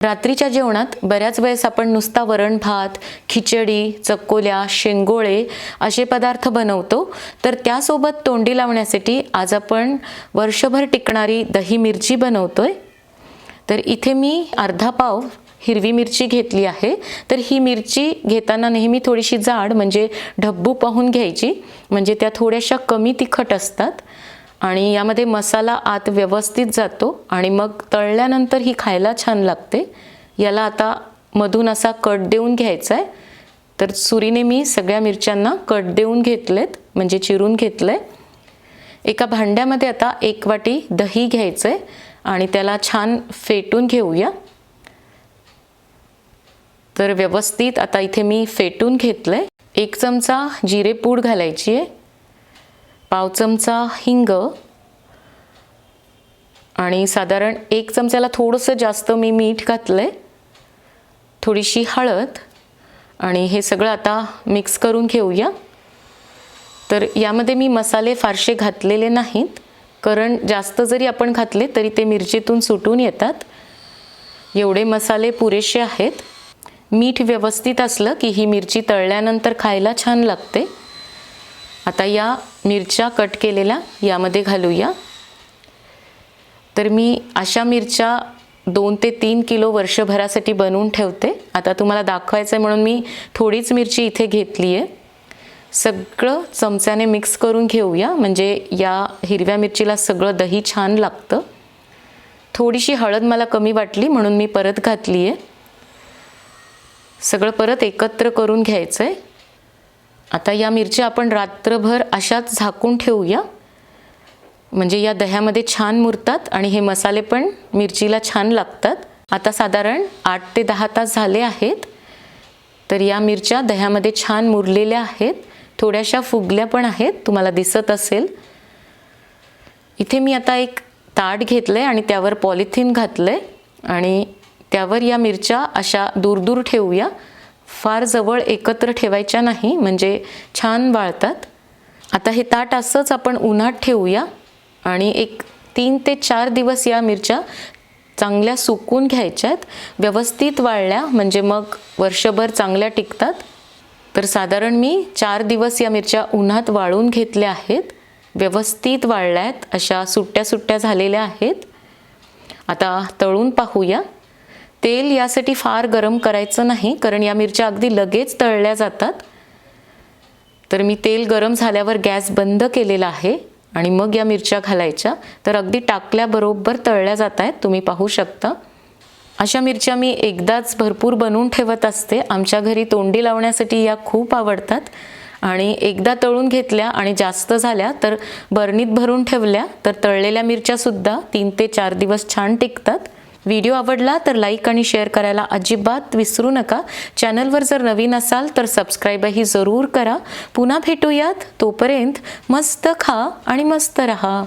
रात्रीच्या जेवणात बऱ्याच वेळेस आपण नुसता वरण भात खिचडी चकोल्या शेंगोळे असे पदार्थ बनवतो. तर त्यासोबत तोंडी लावण्यासाठी आज आपण वर्षभर टिकणारी दही मिरची बनवतोय. तर इथे मी अर्धा पाव हिरवी मिरची घेतली आहे. तर ही मिरची घेताना नेहमी थोडीशी जाड म्हणजे ढब्बू पाहून घ्यायची. म्हणजे त्या थोड्याशा कमी तिखट असतात. आणि यामध्ये मसाला आत व्यवस्थित जातो आणि मग तळल्यानंतर ही खायला छान लागते. याला आता मधून असा कट देऊन घ्यायचा आहे तर सुरीने मी सगळ्या मिरच्यांना कट देऊन घेतलेत म्हणजे चिरून घेतलं आहे एका भांड्यामध्ये आता एक वाटी दही घ्यायचं आहे आणि त्याला छान फेटून घेऊया. तर व्यवस्थित आता इथे मी फेटून घेतलं आहे एक चमचा जिरेपूड घालायची आहे पाव चमचा हिंग आणि साधारण एक चमच्याला थोडंसं जास्त मी मीठ घातलं आहे थोडीशी हळद आणि हे सगळं आता मिक्स करून घेऊया. तर यामध्ये मी मसाले फारसे घातलेले नाहीत. कारण जास्त जरी आपण घातले तरी ते मिरचीतून सुटून येतात. एवढे मसाले पुरेसे आहेत. मीठ व्यवस्थित असलं की ही मिरची तळल्यानंतर खायला छान लागते. आता या मिरच्या कट केलेल्या यामध्ये घालूया. तर मी अशा मिरच्या दोन ते तीन किलो वर्षभरासाठी बनवून ठेवते. आता तुम्हाला दाखवायचं आहे म्हणून मी थोडीच मिरची इथे घेतली आहे सगळं चमच्याने मिक्स करून घेऊया. म्हणजे या हिरव्या मिरचीला सगळं दही छान लागतं. थोडीशी हळद मला कमी वाटली म्हणून मी परत घातली आहे सगळं परत एकत्र करून घ्यायचं आहे आता या मिरच्या आपण रात्रभर अशाच झाकून ठेवूया. म्हणजे या दह्यामध्ये छान मुरतात आणि हे मसाले पण मिरचीला छान लागतात. आता साधारण आठ ते दहा तास झाले आहेत. तर या मिरच्या दह्यामध्ये छान मुरलेल्या आहेत. थोड्याशा फुगल्या पण आहेत. तुम्हाला दिसत असेल. इथे मी आता एक ताट घेतलं आहे आणि त्यावर पॉलिथिन घातलं आहे आणि त्यावर या मिरच्या अशा दूर दूर ठेवूया. फार जवळ एकत्र ठेवायच्या नाही म्हणजे छान वाळतात. आता हे ताट असंच आपण उन्हात ठेवूया आणि एक तीन ते चार दिवस या मिरच्या चांगल्या सुकून घ्यायच्यात. व्यवस्थित वाळल्या म्हणजे मग वर्षभर चांगल्या टिकतात. तर साधारण मी चार दिवस या मिरच्या उन्हात वाळून घेतल्या आहेत. व्यवस्थित वाळल्या आहेत अशा सुट्ट्या सुट्ट्या झालेल्या आहेत. आता तळून पाहूया. तेल यासाठी फार गरम करायचं नाही कारण या मिरच्या अगदी लगेच तळल्या जातात. तर मी तेल गरम झाल्यावर गॅस बंद केलेला आहे आणि मग या मिरच्या घालायच्या. तर अगदी टाकल्याबरोबर तळल्या जात आहेत तुम्ही पाहू शकता. अशा मिरच्या मी एकदाच भरपूर बनवून ठेवत असते. आमच्या घरी तोंडी लावण्यासाठी या खूप आवडतात. आणि एकदा तळून घेतल्या आणि जास्त झाल्या तर बरणीत भरून ठेवल्या तर तळलेल्या मिरच्यासुद्धा तीन ते चार दिवस छान टिकतात. व्हिडिओ आवडला तर लाईक आणि शेअर करायला अजिबात विसरू नका. चॅनलवर जर नवीन असाल तर सबस्क्राईबही जरूर करा. पुन्हा भेटूयात. तोपर्यंत मस्त खा आणि मस्त रहा.